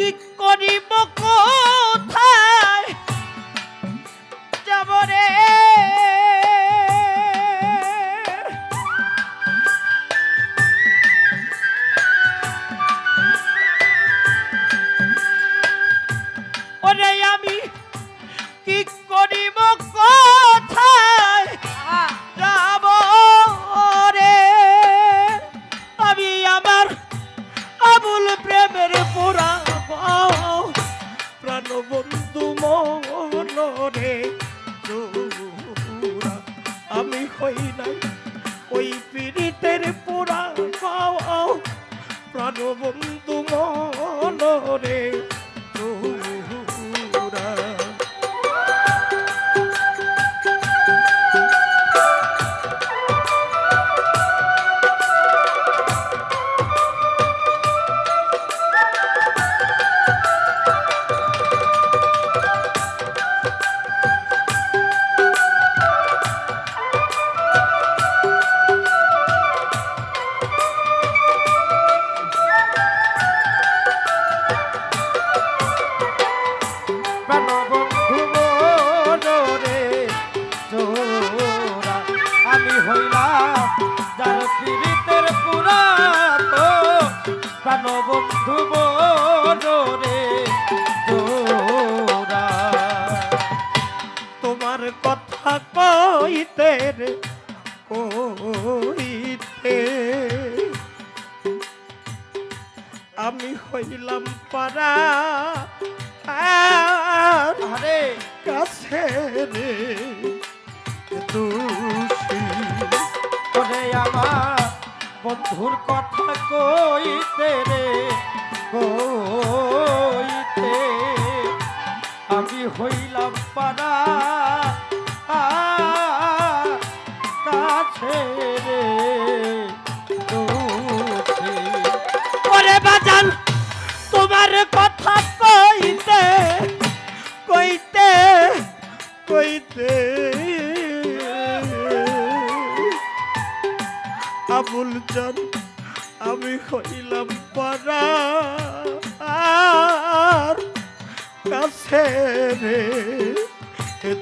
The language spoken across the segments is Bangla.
কি করিব? কথা কইতে রে কইতে। আমি হইলাম পারা আর কাছে রে ওরে আমার বন্ধুর কথা কইতে রে, কইতে আমি হইলাম পারা কাছে রে দোষী। বাজান, তোমার কথা কইতে কইতে কইতে আবুল জান হইলাম পারা আর কাছে রে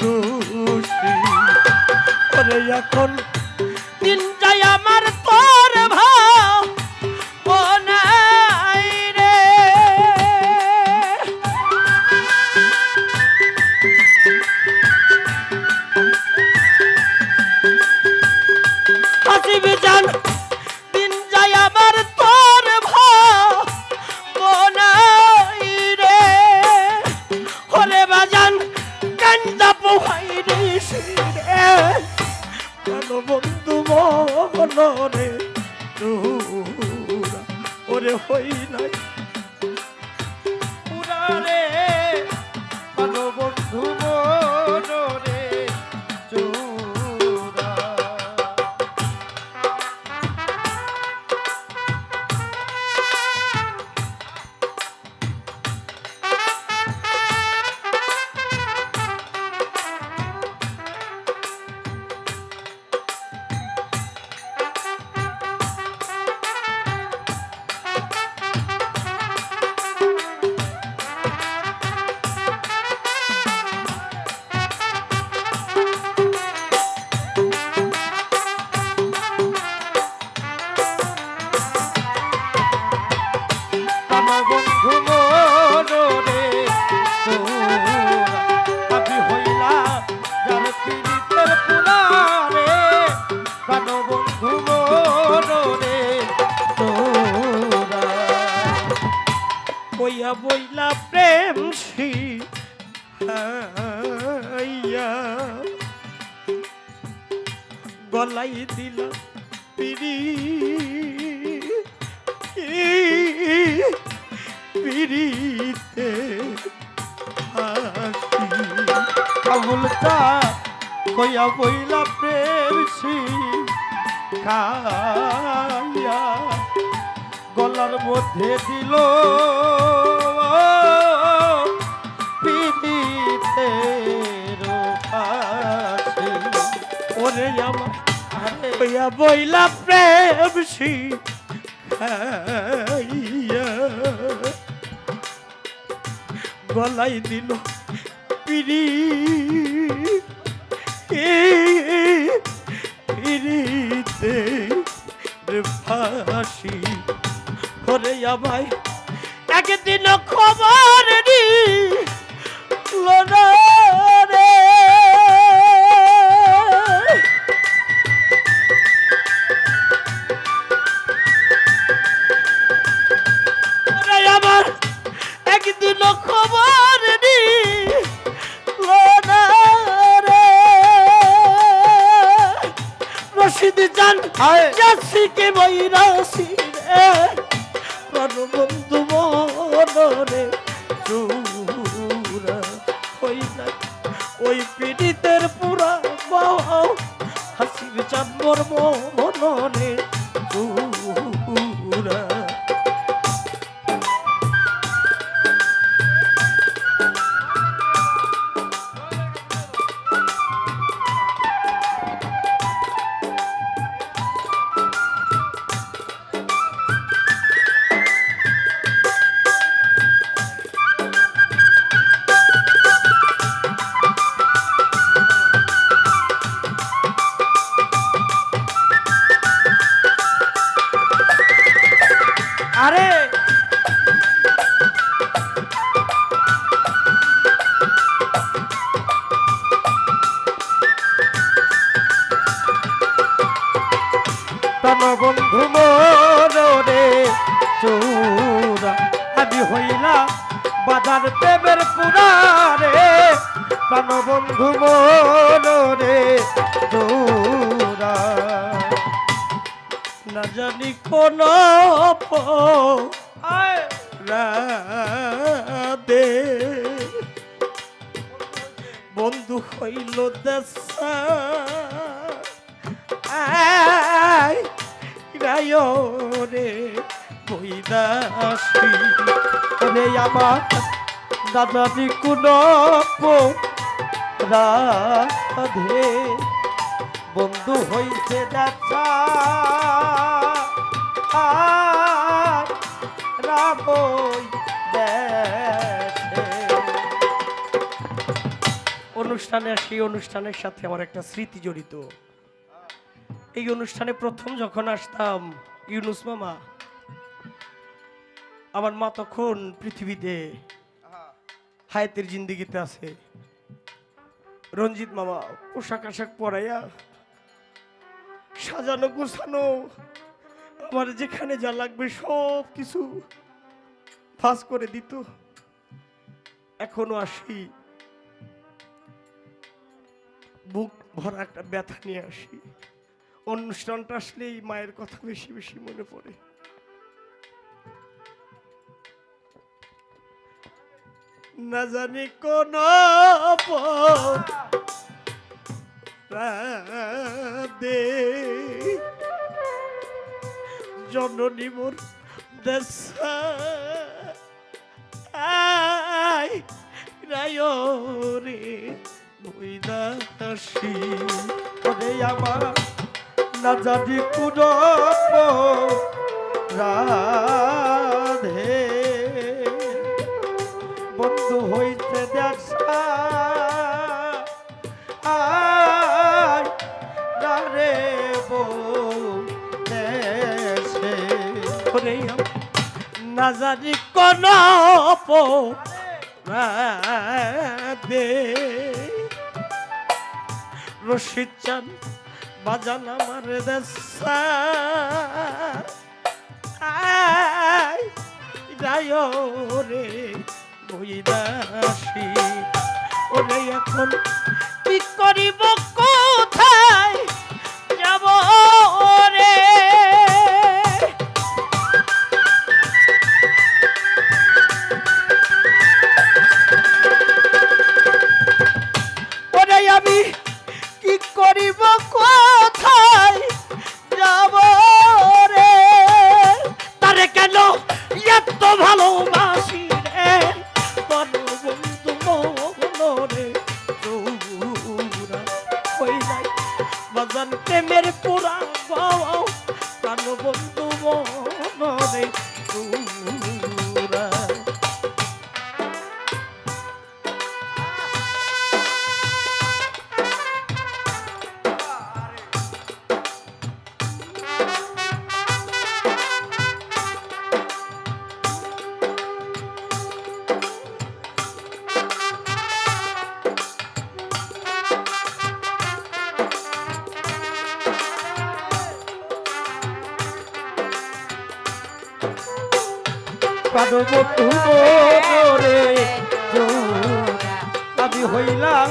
দোষী ওরে এখন দিন আমার তোর ভাব কইয়া বইলা প্রেম হাইয়া গলাই দিলা পিড়ি পিড়িতে হাসি। কইয়া বইলা প্রেম সি খাইয়া গলার মধ্যে দিল। পিড়িতে ওরে আমার বইলা প্রেম গলাই দিল পিড়ি। আমায় একদিন খবর নি। রে ওরে আমার একদিন খবর নি। রে রশিদ জান যাচ্ছি কে বৈরাসি রে বন্ধু মনরে চুরা ওই না। ওই পীড়িতের পুরা বাও হাসির চাম্বর মনরে চূড়া। আমি হইলা বাজার প্রেমের পুরারে তন বন্ধু মরে চৌরা না জানি কোন রাধে। বন্ধু হইল দেশা। রে বৈদাসী রে রাধে বন্ধু হইছে দেখা দেখে অনুষ্ঠানে আসি অনুষ্ঠানের সাথে আমার একটা স্মৃতি জড়িত। এই অনুষ্ঠানে প্রথম যখন আসতাম, ইউনুস মামা আমার মা তখন পৃথিবীতে হায়াতের জিন্দিগিতে আছে। রঞ্জিত মামা পোশাক আশাক পরাইয়া সাজানো গোছানো, আমার যেখানে যা লাগবে সব কিছু ফাঁস করে দিত। এখনও আসি, বুক ভরা একটা ব্যথা নিয়ে আসি। অনুষ্ঠানটা আসলেই মায়ের কথা বেশি বেশি মনে পড়ে। না জানি কোন দে জননী মোর দেশা আই রায় রে বৈদাসী ওরে আমার না কোন রাধে। বন্ধু হইতে দেখা। রে আম- না জানি কোন দে রশিদ চান, বাজান আমার দেশা। আই বৈদাসী ওরে এখন কি করিব কোথায় পার্বতী রে আমি হইলাম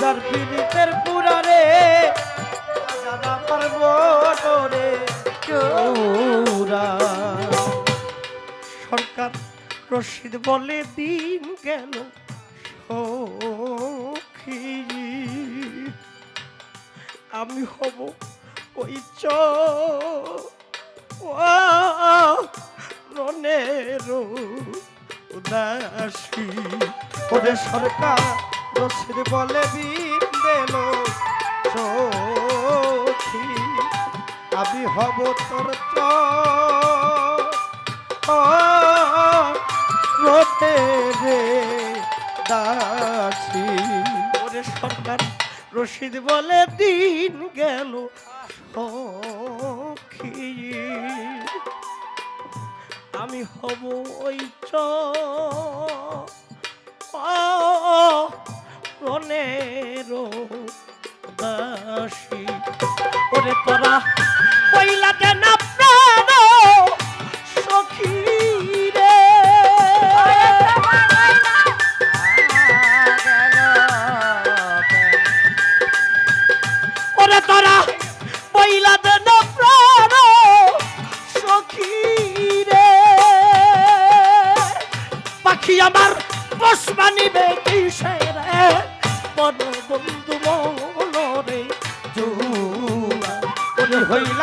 যার পীড়িতের পুরারে জানা পার্বত রে সরকার রশিদ বলে দিন গেল আমি হব ওই চ উদাসী ওরে সরকার রসিদ বলে দিন দিল সখী আমি হব তোর রোটে রে দাসী। ওরে সরকার রশিদ বলে দিন গেল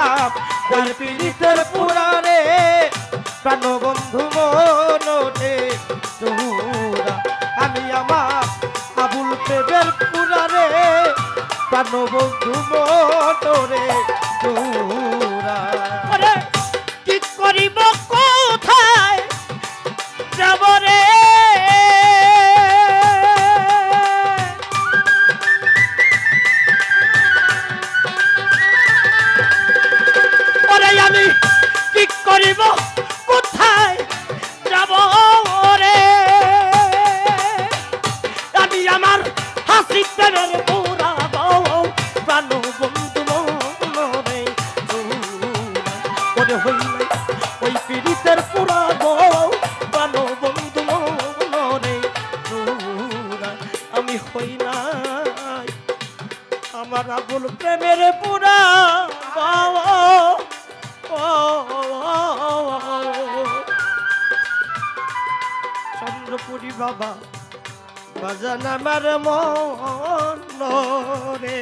হইলাম ওই পীড়িতের পুরারে প্রাণবন্ধু মনরে তুরা আমি আমার আবুল প্রেমের পুরারে প্রাণবন্ধু মনরে জুরা আমি হই নাই। আমার আবুল প্রেমের পুরা চন্দ্রপুরি বাবা বাজান আমার মন রে